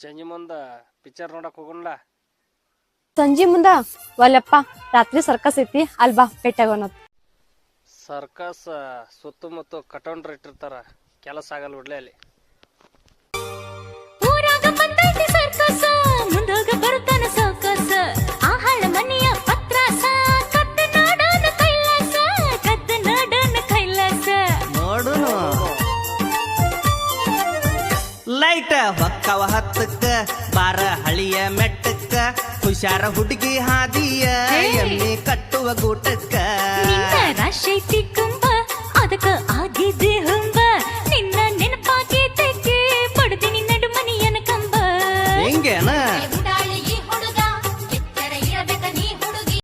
ಸಂಜೆ ಮುಂದ ಪಿಕ್ಚರ್ ನೋಡಕ್ ಹೋಗೋಣ ಸಂಜೆ ಮುಂದ? ಒಲ್ಲಪ್ಪ ರಾತ್ರಿ ಸರ್ಕಸ್ ಐತಿ ಅಲ್ಲಿ ಬಾ ಭೇಟಿಯಾಗೋಣ ಸರ್ಕಸ್ ಸುತ್ತಮುತ್ತ ಕಟೌಂಡ್ರ್ ಇಟ್ಟಿರ್ತಾರ ಕೆಲಸ ಆಗಲ್ಲ ಬಿಡ್ಲೆ ಅಲ್ಲಿ. ಲೈಟ್ ಹೊಕ್ಕವ ಹತ್ತಕ್ಕ ಬಾರ ಹಳಿಯ ಮೆಟ್ಟಕ್ಕ ಹುಷಾರ ಹುಡುಗಿ ಹಾದಿಯ ಎಲ್ಲಿ ಕಟ್ಟುವ ಗೂಟಕ್ಕ.